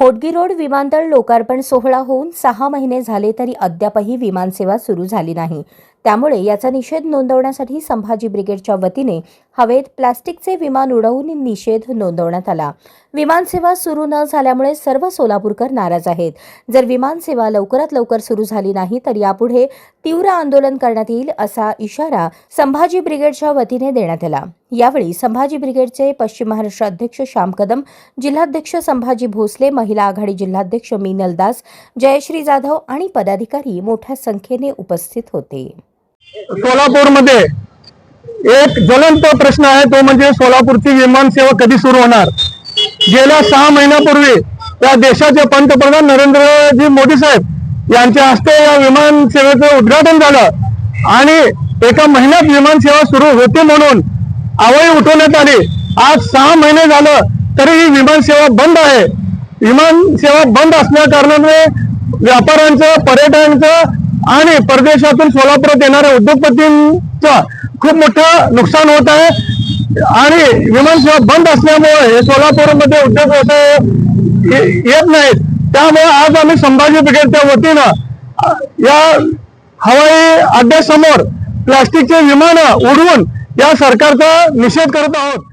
मोटगी road विमानतळ लोकार्पण सोहळा होऊन सहा महिने झाले तरी अद्यापही विमानसेवा सुरू झाली नाही. त्यामुळे याचा निषेध नोंदवण्यासाठी संभाजी ब्रिगेडच्या वतीने हवेत प्लास्टिकचे विमान उडवून निषेध नोंदवण्यात आला. विमानसेवा सुरू न झाल्यामुळे सर्व सोलापूरकर नाराज आहेत. जर विमानसेवा लवकरात लवकर सुरू झाली नाही तर यापुढे तीव्र आंदोलन करण्यात येईल असा इशारा संभाजी ब्रिगेडच्या वतीने देण्यात आला. यावेळी संभाजी ब्रिगेडचे पश्चिम महाराष्ट्र अध्यक्ष श्याम कदम जिल्हाध्यक्ष संभाजी भोसले महिला आघाडी जिल्हाध्यक्ष मीनल दास जयश्री जाधव आणि पदाधिकारी मोठ्या संख्येने उपस्थित होते. सोलापूरमध्ये एक ज्वलंत प्रश्न आहे तो म्हणजे सोलापूरची विमान सेवा कधी सुरू होणार? गेल्या सहा महिन्यापूर्वी या देशाचे पंतप्रधान नरेंद्रजी मोदी साहेब यांच्या हस्ते या विमान सेवेचं उद्घाटन झालं आणि एका महिन्यात विमान सेवा सुरू होती म्हणून आवळी उठवण्यात आली. आज सहा महिने झालं तरी ही विमान सेवा बंद आहे. विमान सेवा बंद असल्या कारणामुळे व्यापाऱ्यांचं पर्यटकांचं आणि परदेशातून सोलापुरात येणाऱ्या उद्योगपतींचं खूप मोठं नुकसान होत आहे. आणि विमान सेवा बंद असल्यामुळे हे सोलापूरमध्ये उद्योग व्यवसाय ये- येत नाहीत. त्यामुळे आज आम्ही संभाजी ब्रिगेडच्या वतीनं या हवाई अड्ड्यासमोर प्लास्टिकचे विमानं उडवून या सरकारचा निषेध करत आहोत.